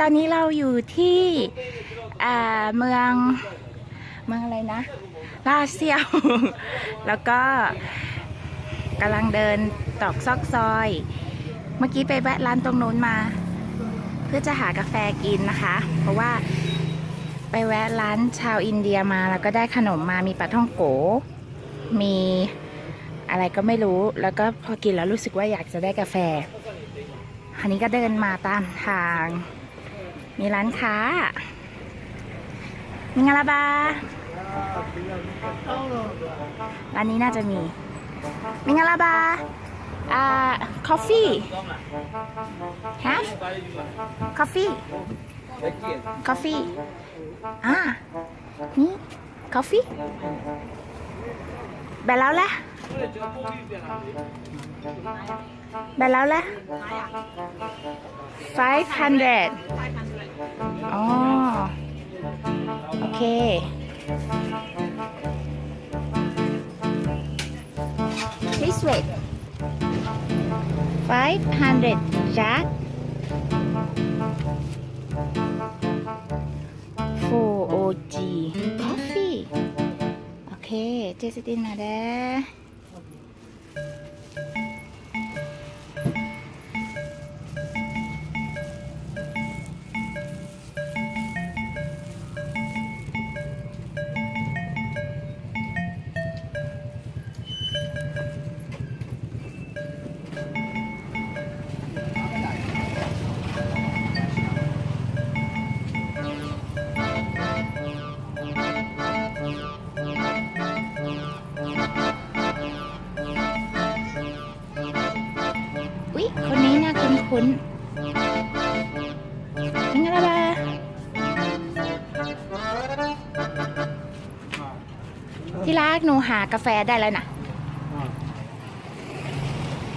ตอนนี้เราอยู่ที่อ่าเมืองเมืองอะไรนะลาเซียว แล้วก็กำลังเดินตอกซอกซอย เมื่อกี้ไปแวะร้านตรงนู้นมา เพื่อจะหากาแฟกินนะคะ เพราะว่าไปแวะร้านชาวอินเดียมาแล้วก็ได้ขนมมามีปลาท่องโก มีอะไรก็ไม่รู้แล้วก็พอกินแล้วรู้สึกว่าอยากจะได้กาแฟ อันนี้ก็เดินมาตามทาง มีร้านค้า มีงาลาบาร้านนี้น่าจะมี มีงาลาบาอ่า คอฟฟี่ ฮะ คอฟฟี่ คอฟฟี่ อ่า นี่ คอฟฟี่ แบนแล้วแหละแบนแล้วแหละ500 อ๋อ โอเค Please wait 500 jack 4OG coffee โอเค เจสตินมาเด้อ้นคุ้นๆเป็นไงล่ะบาที่รักหนูหากาแฟได้แล้วนะ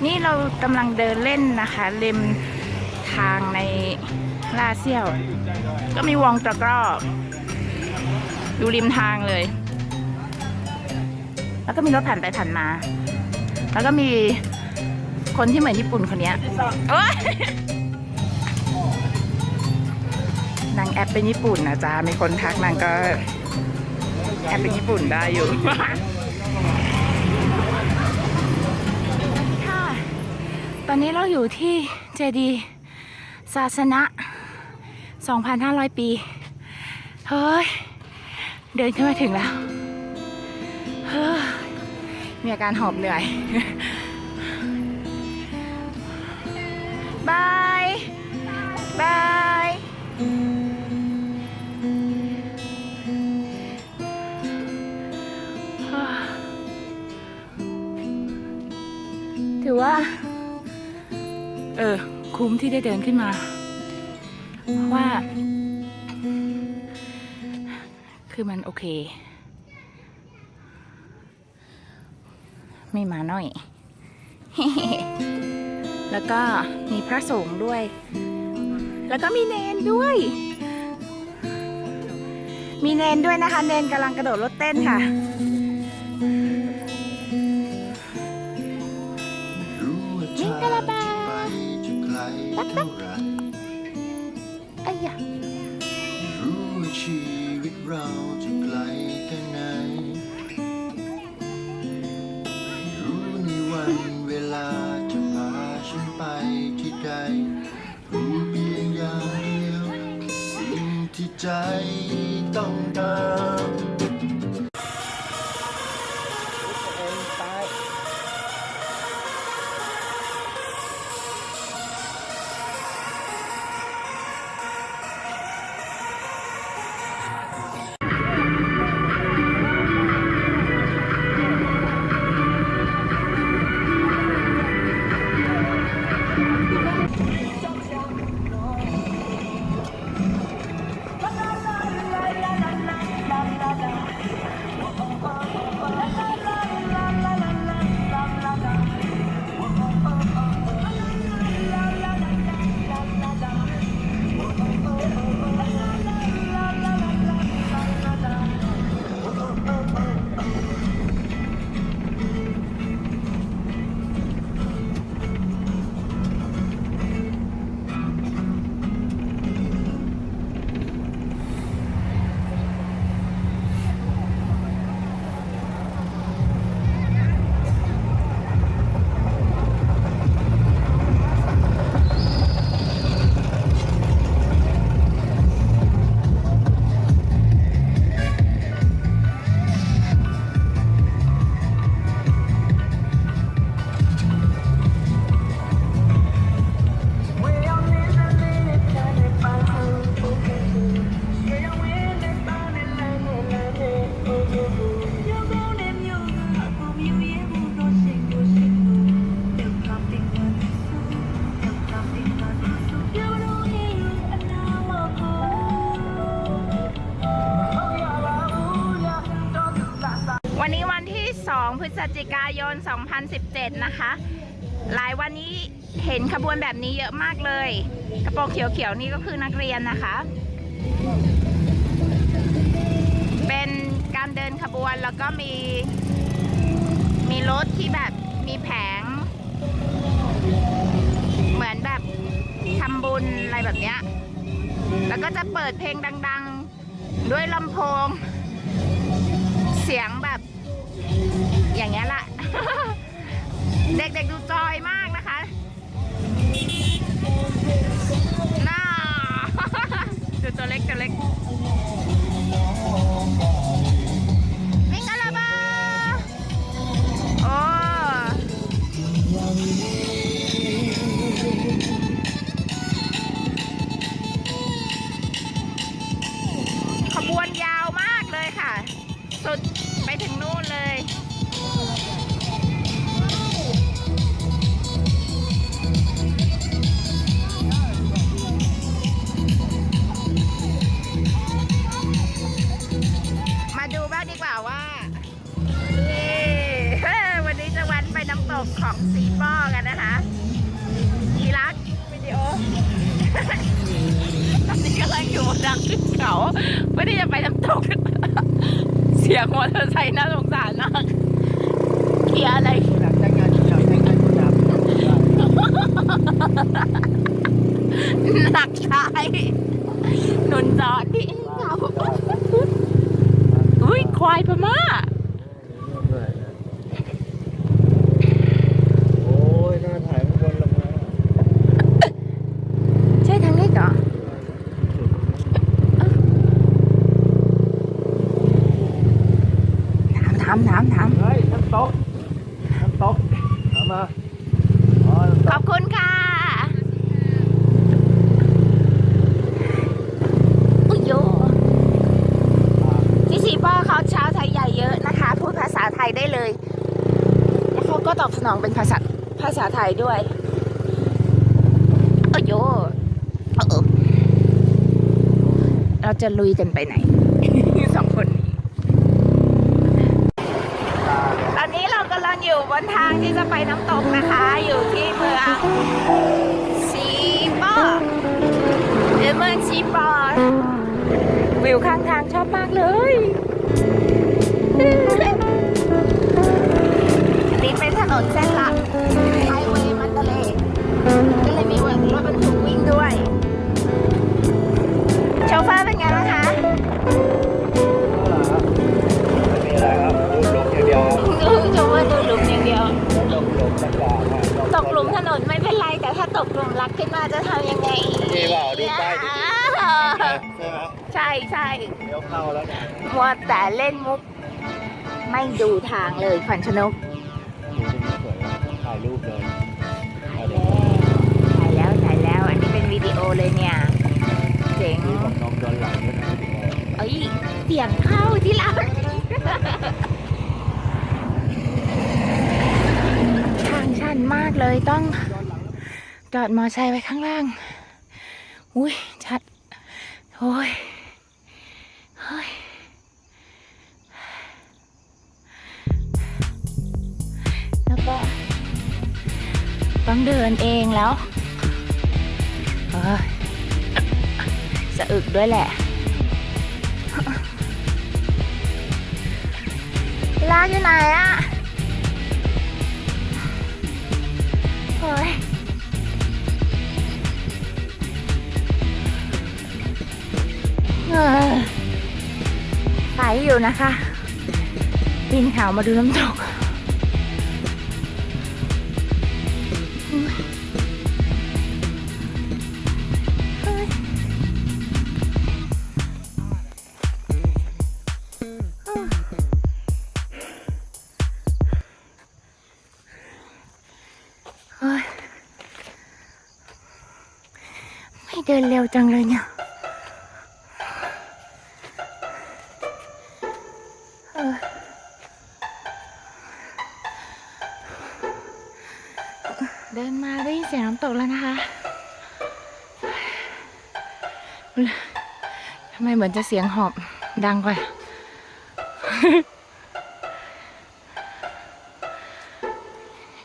นี่เรากำลังเดินเล่นนะคะริมทางในลาเซียว ก็มีวงตะกร้ออยู่ริมทางเลย แล้วก็มีรถผ่านไปผ่านมา แล้วก็มี คนที่เหมือนญี่ปุ่นคนนี้โอ๊ยนางแอปเป็นญี่ปุ่นนะจ๊ะ มีคนทักนางก็แอปเป็นญี่ปุ่นได้อยู่ค่ะตอนนี้เราอยู่ที่เจดีย์ศาสนะ 2,500 ปี เฮ้ย เดินขึ้นมาถึงแล้ว เฮ้ย มีอาการหอบเหนื่อย บายบายถือว่า เออ คุ้มที่ได้เดินขึ้นมา เพราะว่า คือมันโอเค ไม่มาหน่อย แล้วก็มีพระสงฆ์ด้วย แล้วก็มีเนนด้วย มีเนนด้วยนะคะ เนนกำลังกระโดดรถเต้นค่ะ 2 พฤศจิกายน 2017 นะคะ หลายวันนี้เห็นขบวนแบบนี้เยอะมากเลย กระโปรงเขียวๆนี่ก็คือนักเรียนนะคะ เป็นการเดินขบวนแล้วก็มี มีรถที่แบบมีแผง เหมือนแบบทำบุญอะไรแบบเนี้ย แล้วก็จะเปิดเพลงดัง ๆ ด้วยลำโพงเสียงแบบ อย่างเงี้ยแหละ เด็กๆดูจอยมากนะคะน่าดูตัวเล็กตัวเล็กมิงกะลาบาโอ้ำตกของซีป้อกันนะคะทีรักวิดีโอตอนนี้กำลังอยู่บนทางขึ้นเขาเพื่อที่จะไปน้ำตก เสียงมอเตอร์ไซค์น่าสงสารมากเกียร์อะไรแต่งงานอยากแต่งงานอยากหนักชายนนจอดที่เขาอุ้ยควายพม่า โอ้ยน่าถ่ายข้างบนลงมา ใช่ทางนี้เหรอถามถามถาม เฮ้ยน้ำตกน้ำตกเอามาอ๋อน้ำต ขอก บคุณค่ะ อุ้ยโยที่สีป้อเขาชาวไทยใหญ่เยอะนะคะ พูดภาษาไทยได้เลย แล้วเขาก็ ตอบสนองเป็นภาษาภาษาไทยด้วยโอ้ยโยเออเราจะลุยกันไปไหนสองคนนี้ ตอนนี้เรากำลังอยู่บนทางที่จะไปน้ำตกนะคะ อยู่ที่เมืองซีปอหรือเมืองซีปอวิวข้างทางชอบมากเลยอันนี้เป็น ถนนเส้นหลักไฮเวย์มันทะเลก็เลยมีรถบรรทุกวิ่งด้วย โชเฟอร์เป็นไงบ้างคะมีอะไรครับดูลงอย่างเดียวดูโชเฟอร์ดูหลุมอย่างเดียวลงลงสักอย่างครับตกหลุมถนนไม่เป็นไรแต่ถ้าตกหลุมรักขึ้นมาจะทำยังไงมีเปล่าดูป้ายดิ อ่าใช่ไหมใช่ใช่เดี๋ยวเข้าแล้วเนี่ย มัวแต่เล่นมุก ไม่ดูทางเลยขวัญชนกายรูปเลยเอาเดี๋ยวถ่ายแล้วถ่ายแล้ว อันนี้เป็นวิดีโอเลยเนี่ย เจ๋งดูของน้องย้อนหลังด้วยนะเอ้ยเสียงเข้าที่รักทางชันมากเลยต้องจอดมอไซค์ไว้ข้างล่าง อุ้ยชัด โอ้ยเฮ้ย ต้องเดินเองแล้วเอ้ยสะอึกด้วยแหละ ลากอยู่ไหนอะโอ้ยเออไปอยู่นะคะปีนเขามาดูน้ำตก นเร็วจังเลยเนี่ย เดินมาได้ยินเสียงน้ำตกแล้วนะคะ ทำไมเหมือนจะเสียงหอบดังกว่า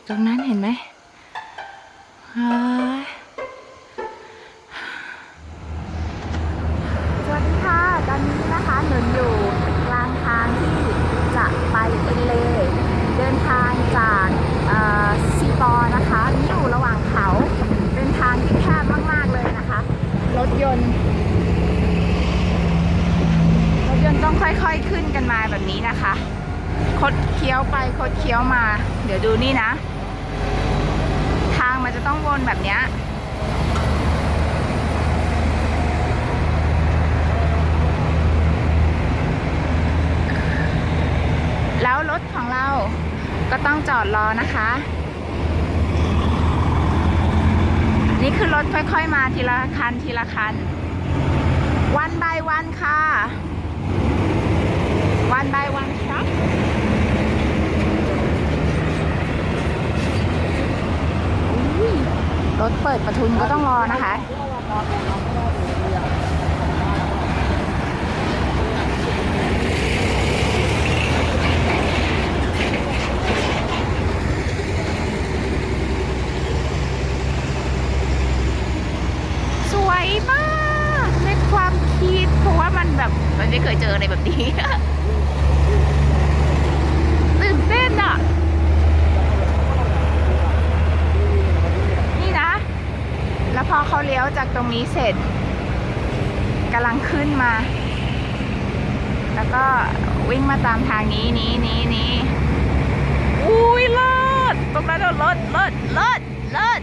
ตรงนั้นเห็นไหมเฮ้ยสวัสดีค่ะ ตอนนี้นะคะหนุนอยู่กลางทางที่จะไปเอเล เดินทางจากเอ่อซีปอนะคะนี่อยู่ระหว่างเขา เป็นทางที่แคบมาก ๆ เลยนะคะ รถยนต์ รถยนต์ต้องค่อยๆขึ้นกันมาแบบนี้นะคะ คดเคี้ยวไปคดเคี้ยวมา เดูนี่นะ ทางมันจะต้องวนแบบเนี้ยแล้วรถของเราก็ต้องจอดรอนะคะ นี่คือรถค่อยๆมาทีละคันทีละคัน วันบายวันค่ะ วันบายวันครับ อุ๊ยร ถเปิดประทุนก็ต้องรอนะคะ สวยมากในความคิด เพราะว่ามันแบบมันไม่เคยเจออะไรแบบนี้ตื่นเต้นอะ นี่นะ แล้วพอเขาเลี้ ยวจากตรงนี้เสร็จกำลังขึ้นมา แล้วก็วิ่งมาตามทางนี้นี้นี้นี้อุ้ยเลิศตรงนั้นเลิศเลิศเลิศเลิศ